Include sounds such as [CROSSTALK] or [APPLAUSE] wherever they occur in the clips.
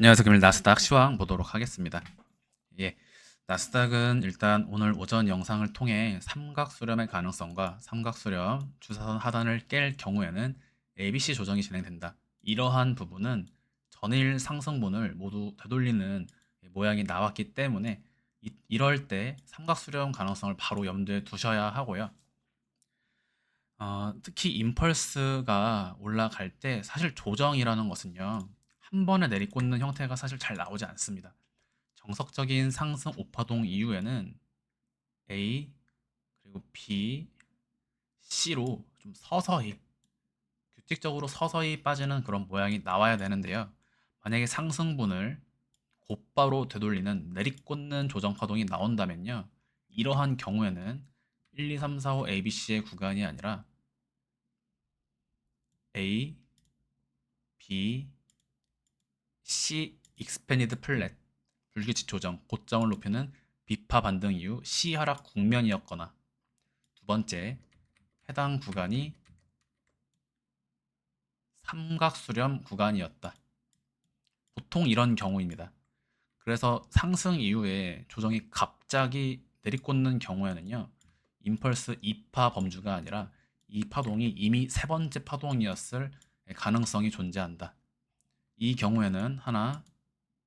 안녕하세요. 금일 나스닥 시황 보도록 하겠습니다. 예. 나스닥은 일단 오늘 오전 영상을 통해 삼각 수렴의 가능성과 삼각 수렴 주사선 하단을 깰 경우에는 ABC 조정이 진행된다. 이러한 부분은 전일 상승분을 모두 되돌리는 모양이 나왔기 때문에 이, 이럴 때 삼각 수렴 가능성을 바로 염두에 두셔야 하고요. 어, 특히 임펄스가 올라갈 때 사실 조정이라는 것은요. 한 번에 내리꽂는 형태가 사실 잘 나오지 않습니다. 정석적인 상승 오파동 이후에는 A 그리고 B, C로 좀 서서히 규칙적으로 서서히 빠지는 그런 모양이 나와야 되는데요. 만약에 상승분을 곧바로 되돌리는 내리꽂는 조정 파동이 나온다면요. 이러한 경우에는 1, 2, 3, 4, 5 ABC의 구간이 아니라 A, B, C 익스패니드 플랫 불규칙 조정 고점을 높이는 비파 반등 이후 C 하락 국면이었거나 두 번째 해당 구간이 삼각수렴 구간이었다. 보통 이런 경우입니다. 그래서 상승 이후에 조정이 갑자기 내리꽂는 경우에는요. 임펄스 2파 범주가 아니라 이 파동이 이미 세 번째 파동이었을 가능성이 존재한다. 이 경우에는 하나,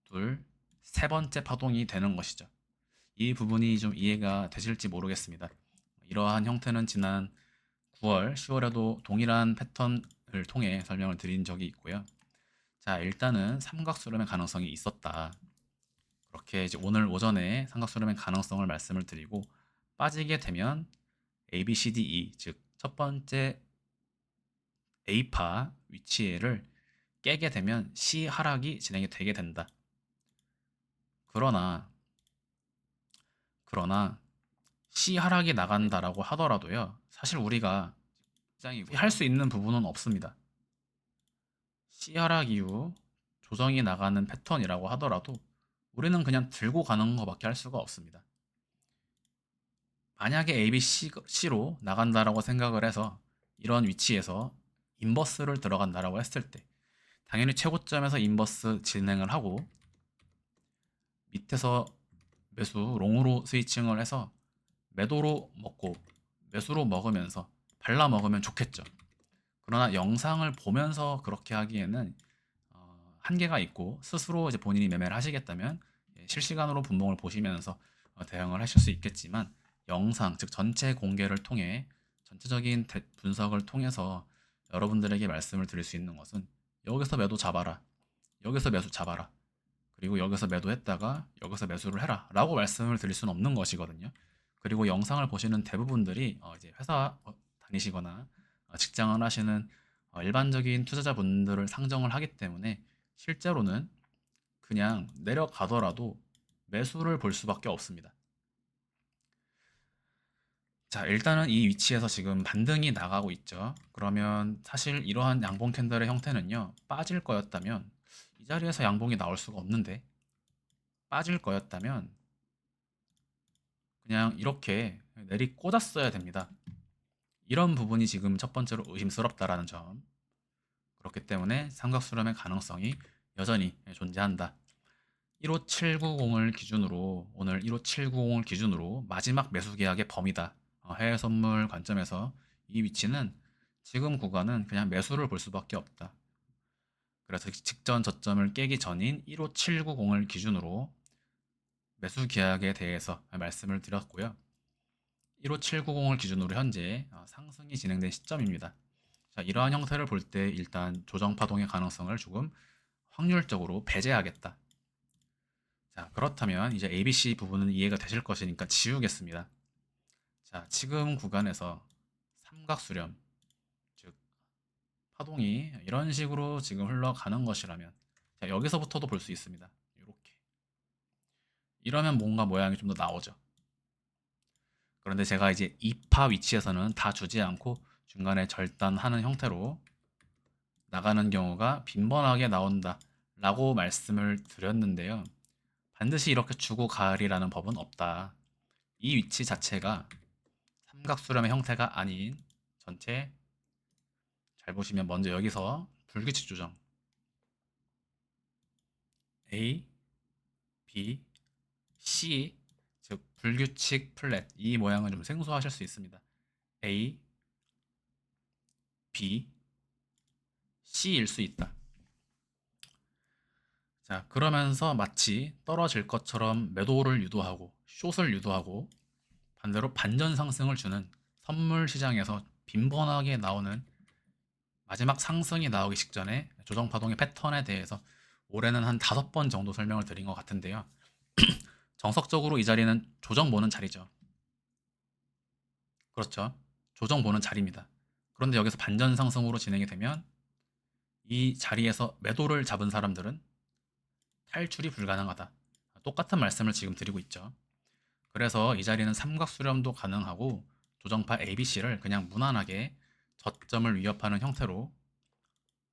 둘, 세 번째 파동이 되는 것이죠. 이 부분이 좀 이해가 되실지 모르겠습니다. 이러한 형태는 지난 9월, 10월에도 동일한 패턴을 통해 설명을 드린 적이 있고요. 자, 일단은 삼각수렴의 가능성이 있었다. 그렇게 이제 오늘 오전에 삼각수렴의 가능성을 말씀을 드리고 빠지게 되면 A, B, C, D, E 즉 첫 번째 A파 위치를 깨게 되면 C 하락이 진행이 되게 된다. 그러나 그러나 C 하락이 나간다라고 하더라도요. 사실 우리가 할 수 있는 부분은 없습니다. C 하락 이후 조정이 나가는 패턴이라고 하더라도 우리는 그냥 들고 가는 것밖에 할 수가 없습니다. 만약에 A, B, C로 나간다라고 생각을 해서 이런 위치에서 인버스를 들어간다라고 했을 때 당연히 최고점에서 인버스 진행을 하고 밑에서 매수 롱으로 스위칭을 해서 매도로 먹고 매수로 먹으면서 발라 먹으면 좋겠죠. 그러나 영상을 보면서 그렇게 하기에는 어, 한계가 있고 스스로 이제 본인이 매매를 하시겠다면 예, 실시간으로 분봉을 보시면서 어, 대응을 하실 수 있겠지만 영상 즉 전체 공개를 통해 전체적인 대- 분석을 통해서 여러분들에게 말씀을 드릴 수 있는 것은 여기서 매도 잡아라. 여기서 매수 잡아라. 그리고 여기서 매도했다가 여기서 매수를 해라. 라고 말씀을 드릴 수는 없는 것이거든요. 그리고 영상을 보시는 대부분들이 어, 이제 회사 어, 다니시거나 어, 직장을 하시는 어, 일반적인 투자자분들을 상정을 하기 때문에 실제로는 그냥 내려가더라도 매수를 볼 수밖에 없습니다. 자, 일단은 이 위치에서 지금 반등이 나가고 있죠. 그러면 사실 이러한 양봉 캔들의 형태는요, 빠질 거였다면 이 자리에서 양봉이 나올 수가 없는데 빠질 거였다면 그냥 이렇게 내리 꽂았어야 됩니다. 이런 부분이 지금 첫 번째로 의심스럽다라는 점. 그렇기 때문에 삼각수렴의 가능성이 여전히 존재한다. 15790을 기준으로 오늘 15790을 기준으로 마지막 매수 계약의 범위다. 어, 해외 선물 관점에서 이 위치는 지금 구간은 그냥 매수를 볼 수밖에 없다. 그래서 직전 저점을 깨기 전인 15790을 기준으로 매수 계약에 대해서 말씀을 드렸고요. 15790을 기준으로 현재 어, 상승이 진행된 시점입니다. 자, 이러한 형태를 볼 때 일단 조정 파동의 가능성을 조금 확률적으로 배제하겠다. 자, 그렇다면 이제 ABC 부분은 이해가 되실 것이니까 지우겠습니다. 자, 지금 구간에서 삼각수렴, 즉 파동이 이런 식으로 지금 흘러가는 것이라면 자, 여기서부터도 볼 수 있습니다. 이렇게. 이러면 뭔가 모양이 좀 더 나오죠. 그런데 제가 이제 2파 위치에서는 다 주지 않고 중간에 절단하는 형태로 나가는 경우가 빈번하게 나온다 라고 말씀을 드렸는데요. 반드시 이렇게 주고 가을이라는 법은 없다. 이 위치 자체가 삼각수렴의 형태가 아닌 전체 잘 보시면 먼저 여기서 불규칙 조정 A, B, C 즉 불규칙 플랫 이 모양을 좀 생소하실 수 있습니다. A, B, C일 수 있다. 자, 그러면서 마치 떨어질 것처럼 매도를 유도하고 숏을 유도하고 반대로 반전 상승을 주는 선물 시장에서 빈번하게 나오는 마지막 상승이 나오기 직전에 조정 파동의 패턴에 대해서 올해는 한 다섯 번 정도 설명을 드린 것 같은데요. [CLEARS THROAT] 정석적으로 이 자리는 조정 보는 자리죠. 그렇죠. 조정 보는 자리입니다. 그런데 여기서 반전 상승으로 진행이 되면 이 자리에서 매도를 잡은 사람들은 탈출이 불가능하다. 똑같은 말씀을 지금 드리고 있죠. 그래서 이 자리는 삼각 수렴도 가능하고 조정파 ABC를 그냥 무난하게 저점을 위협하는 형태로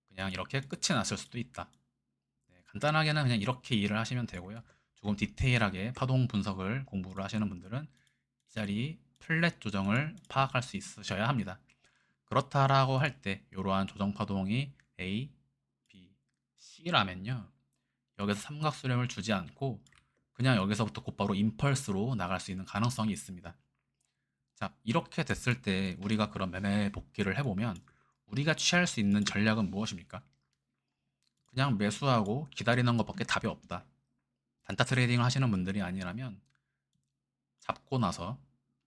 그냥 이렇게 끝이 났을 수도 있다. 네, 간단하게는 그냥 이렇게 이해를 하시면 되고요. 조금 디테일하게 파동 분석을 공부를 하시는 분들은 이 자리 플랫 조정을 파악할 수 있으셔야 합니다. 그렇다라고 할 때 이러한 조정 파동이 A, B, C라면요. 여기서 삼각 수렴을 주지 않고 그냥 여기서부터 곧바로 임펄스로 나갈 수 있는 가능성이 있습니다. 자, 이렇게 됐을 때 우리가 그런 매매 복귀를 해보면 우리가 취할 수 있는 전략은 무엇입니까? 그냥 매수하고 기다리는 것밖에 답이 없다. 단타 트레이딩을 하시는 분들이 아니라면 잡고 나서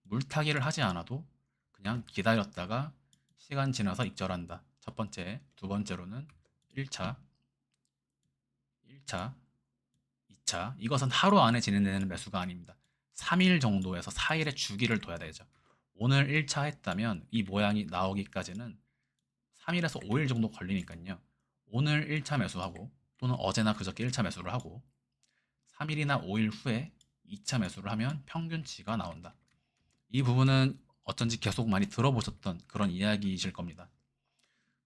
물타기를 하지 않아도 그냥 기다렸다가 시간 지나서 익절한다. 첫 번째, 두 번째로는 1차, 1차, 2차. 이것은 하루 안에 진행되는 매수가 아닙니다. 3일 정도에서 4일의 주기를 둬야 되죠. 오늘 1차 했다면 이 모양이 나오기까지는 3일에서 5일 정도 걸리니까요. 오늘 1차 매수하고 또는 어제나 그저께 1차 매수를 하고 3일이나 5일 후에 2차 매수를 하면 평균치가 나온다. 이 부분은 어쩐지 계속 많이 들어보셨던 그런 이야기이실 겁니다.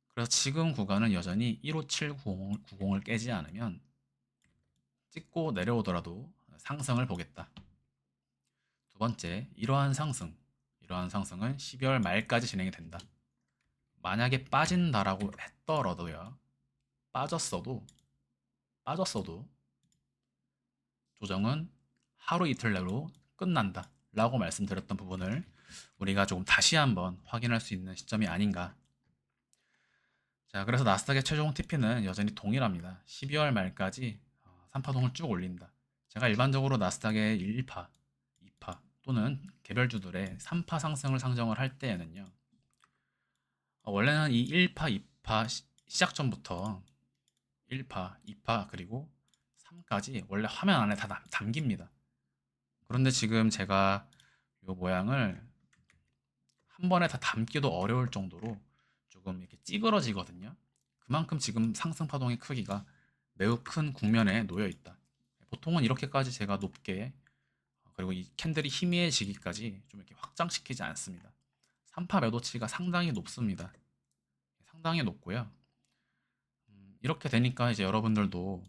그래서 지금 구간은 여전히 15790을 깨지 않으면 찍고 내려오더라도 상승을 보겠다. 두 번째, 이러한 상승, 이러한 상승은 12월 말까지 진행이 된다. 만약에 빠진다라고 했더라도요, 빠졌어도, 빠졌어도 조정은 하루 이틀 내로 끝난다. 라고 말씀드렸던 부분을 우리가 조금 다시 한번 확인할 수 있는 시점이 아닌가. 자, 그래서 나스닥의 최종 TP는 여전히 동일합니다. 12월 말까지 3파동을 쭉 올린다. 제가 일반적으로 나스닥의 1파, 2파 또는 개별주들의 3파 상승을 상정을 할 때에는요. 어, 원래는 이 1파, 2파 시, 시작 전부터 1파, 2파 그리고 3까지 원래 화면 안에 다 담깁니다. 그런데 지금 제가 이 모양을 한 번에 다 담기도 어려울 정도로 조금 이렇게 찌그러지거든요. 그만큼 지금 상승 파동의 크기가 매우 큰 국면에 놓여 있다. 보통은 이렇게까지 제가 높게 그리고 이 캔들이 희미해지기까지 좀 이렇게 확장시키지 않습니다. 3파 매도치가 상당히 높습니다. 상당히 높고요. 음, 이렇게 되니까 이제 여러분들도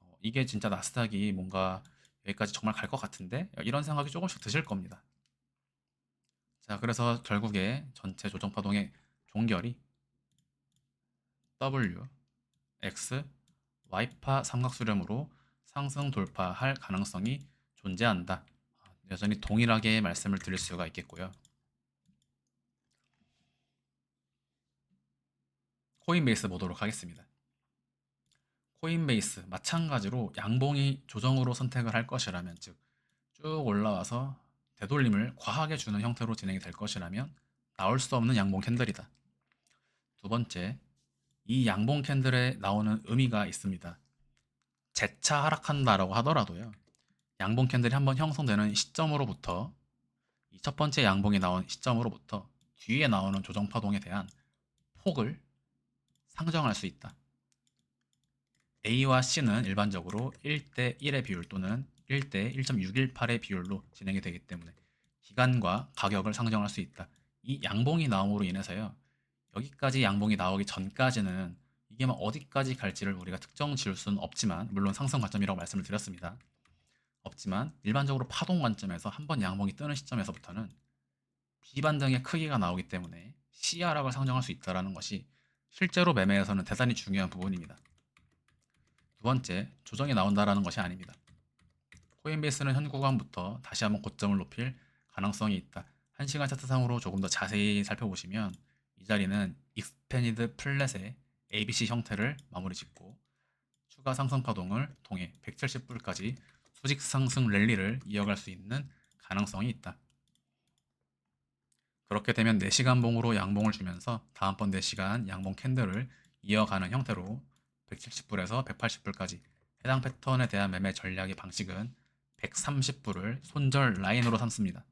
어, 이게 진짜 나스닥이 뭔가 여기까지 정말 갈 것 같은데 이런 생각이 조금씩 드실 겁니다. 자, 그래서 결국에 전체 조정 파동의 종결이 W, X, Y파 삼각수렴으로 상승 돌파할 가능성이 존재한다. 여전히 동일하게 말씀을 드릴 수가 있겠고요. 코인베이스 보도록 하겠습니다. 코인베이스 마찬가지로 양봉이 조정으로 선택을 할 것이라면 즉 쭉 올라와서 되돌림을 과하게 주는 형태로 진행이 될 것이라면 나올 수 없는 양봉 캔들이다. 두 번째, 이 양봉 캔들에 나오는 의미가 있습니다. 재차 하락한다라고 하더라도요. 양봉 캔들이 한번 형성되는 시점으로부터 이 첫 번째 양봉이 나온 시점으로부터 뒤에 나오는 조정 파동에 대한 폭을 상정할 수 있다. A와 C는 일반적으로 1대 1의 비율 또는 1대 1.618의 비율로 진행이 되기 때문에 기간과 가격을 상정할 수 있다. 이 양봉이 나옴으로 인해서요. 여기까지 양봉이 나오기 전까지는 이게 막 어디까지 갈지를 우리가 특정 지을 수는 없지만 물론 상승 관점이라고 말씀을 드렸습니다. 없지만 일반적으로 파동 관점에서 한 번 양봉이 뜨는 시점에서부터는 비반등의 크기가 나오기 때문에 시야락을 상정할 수 있다는 것이 실제로 매매에서는 대단히 중요한 부분입니다. 번째, 조정이 나온다라는 것이 아닙니다. 코인베이스는 현 구간부터 다시 한번 고점을 높일 가능성이 있다. 1시간 차트상으로 조금 더 자세히 살펴보시면 이 자리는 익스페니드 플랫의 ABC 형태를 마무리 짓고 추가 상승 파동을 통해 170불까지 수직 상승 랠리를 이어갈 수 있는 가능성이 있다. 그렇게 되면 4시간 봉으로 양봉을 주면서 다음번 4시간 양봉 캔들을 이어가는 형태로 170불에서 180불까지 해당 패턴에 대한 매매 전략의 방식은 130불을 손절 라인으로 삼습니다.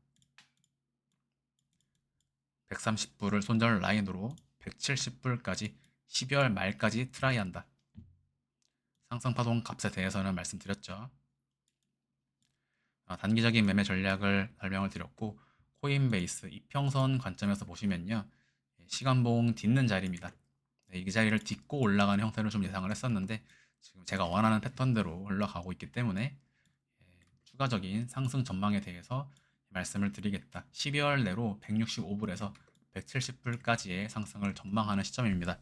130불을 손절 라인으로 170불까지 12월 말까지 트라이한다. 상승 파동 값에 대해서는 말씀드렸죠. 아, 단기적인 매매 전략을 설명을 드렸고 코인베이스 이평선 관점에서 보시면요. 예, 시간봉 딛는 자리입니다. 네, 이 자리를 딛고 올라가는 형태를 좀 예상을 했었는데 지금 제가 원하는 패턴대로 흘러가고 있기 때문에 예, 추가적인 상승 전망에 대해서 말씀을 드리겠다. 12월 내로 165불에서 170불까지의 상승을 전망하는 시점입니다.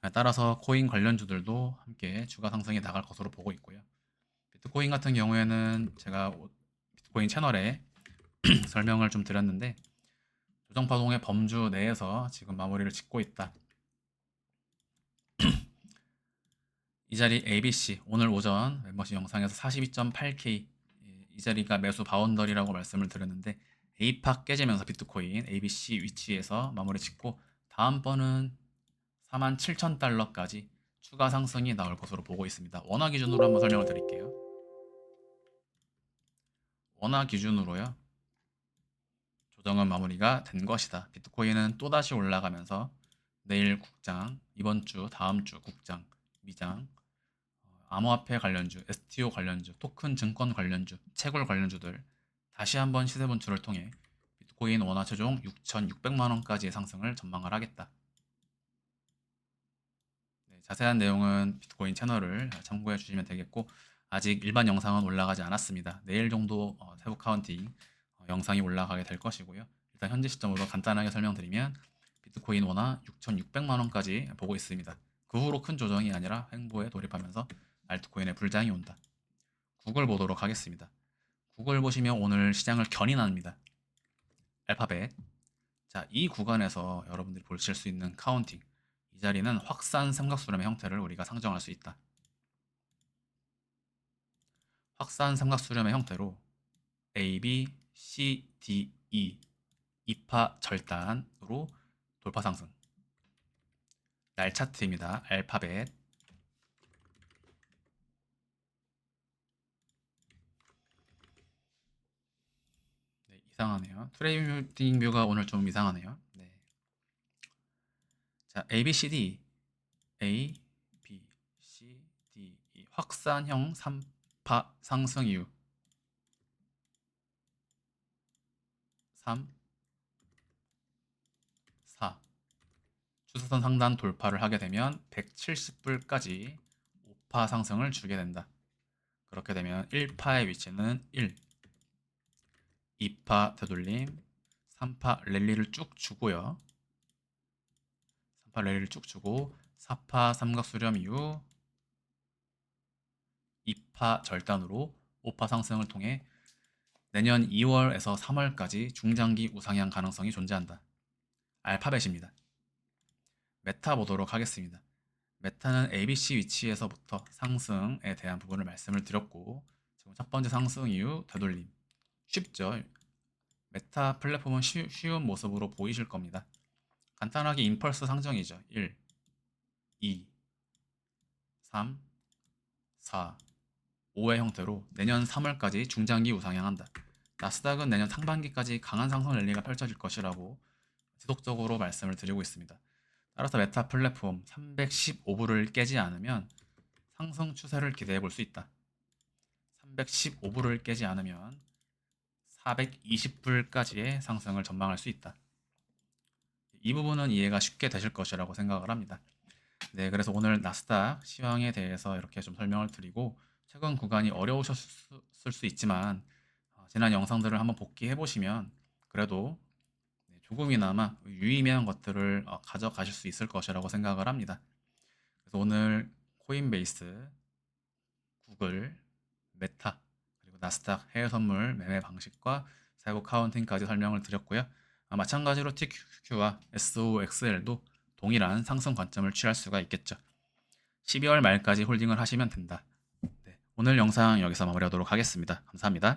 아, 따라서 코인 관련주들도 함께 추가 상승이 나갈 것으로 보고 있고요. 비트코인 같은 경우에는 제가 오- 비트코인 채널에 [CLEARS THROAT] 설명을 좀 드렸는데 조정 파동의 범주 내에서 지금 마무리를 짓고 있다. [CLEARS THROAT] 이 자리 ABC 오늘 오전 멤버십 영상에서 42.8K 예, 이 자리가 매수 바운더리라고 말씀을 드렸는데 A팍 깨지면서 비트코인 ABC 위치에서 마무리 짓고 다음번은 47,000달러까지 추가 상승이 나올 것으로 보고 있습니다. 원화 기준으로 한번 설명을 드릴게요. 원화 기준으로요. 조정은 마무리가 된 것이다. 비트코인은 또다시 올라가면서 내일 국장, 이번 주, 다음 주 국장, 미장, 어, 암호화폐 관련주, STO 관련주, 토큰 증권 관련주, 채굴 관련주들 다시 한번 시세 분출을 통해 비트코인 원화 최종 6,600만 원까지의 상승을 전망을 하겠다. 네, 자세한 내용은 비트코인 채널을 참고해 주시면 되겠고 아직 일반 영상은 올라가지 않았습니다. 내일 정도 어, 세부 카운팅 어, 영상이 올라가게 될 것이고요. 일단 현재 시점으로 간단하게 설명드리면 비트코인 원화 6,600만 원까지 보고 있습니다. 그 후로 큰 조정이 아니라 횡보에 돌입하면서 알트코인의 불장이 온다. 구글 보도록 하겠습니다. 구글 보시면 오늘 시장을 견인합니다. 알파벳. 자, 이 구간에서 여러분들이 보실 수 있는 카운팅. 이 자리는 확산 삼각수렴의 형태를 우리가 상정할 수 있다. 확산 삼각수렴의 형태로 A, B, C, D, E 2파 절단으로 돌파 상승. 날 차트입니다. 알파벳. 네, 이상하네요. 트레이딩 뷰가 오늘 좀 이상하네요. 네. 자, A, B, C, D. A, B, C, D. 확산형 3파 상승 이후 3 4 추세선 상단 돌파를 하게 되면 170불까지 5파 상승을 주게 된다. 그렇게 되면 1파의 위치는 1 2파 되돌림 3파 랠리를 쭉 주고요. 3파 랠리를 쭉 주고 4파 삼각 수렴 이후 2파 절단으로 5파 상승을 통해 내년 2월에서 3월까지 중장기 우상향 가능성이 존재한다. 알파벳입니다. 메타 보도록 하겠습니다. 메타는 ABC 위치에서부터 상승에 대한 부분을 말씀을 드렸고 지금 첫 번째 상승 이후 되돌림 쉽죠. 메타 플랫폼은 쉬, 쉬운 모습으로 보이실 겁니다. 간단하게 임펄스 상정이죠. 1, 2, 3, 4, 5의 형태로 내년 3월까지 중장기 우상향한다. 나스닥은 내년 상반기까지 강한 상승 랠리가 펼쳐질 것이라고 지속적으로 말씀을 드리고 있습니다. 따라서 메타 플랫폼 315불을 깨지 않으면 상승 추세를 기대해 볼 수 있다. 315불을 깨지 않으면 420불까지의 상승을 전망할 수 있다. 이 부분은 이해가 쉽게 되실 것이라고 생각을 합니다. 네, 그래서 오늘 나스닥 시황에 대해서 이렇게 좀 설명을 드리고 최근 구간이 어려우셨을 수 있지만 어, 지난 영상들을 한번 복귀해 보시면 그래도 네, 조금이나마 유의미한 것들을 어, 가져가실 수 있을 것이라고 생각을 합니다. 그래서 오늘 코인베이스 구글, 메타, 나스닥 해외 선물 매매 방식과 사고 카운팅까지 설명을 드렸고요. 아, 마찬가지로 TQQ와 SOXL도 동일한 상승 관점을 취할 수가 있겠죠. 12월 말까지 홀딩을 하시면 된다. 네, 오늘 영상 여기서 마무리하도록 하겠습니다. 감사합니다.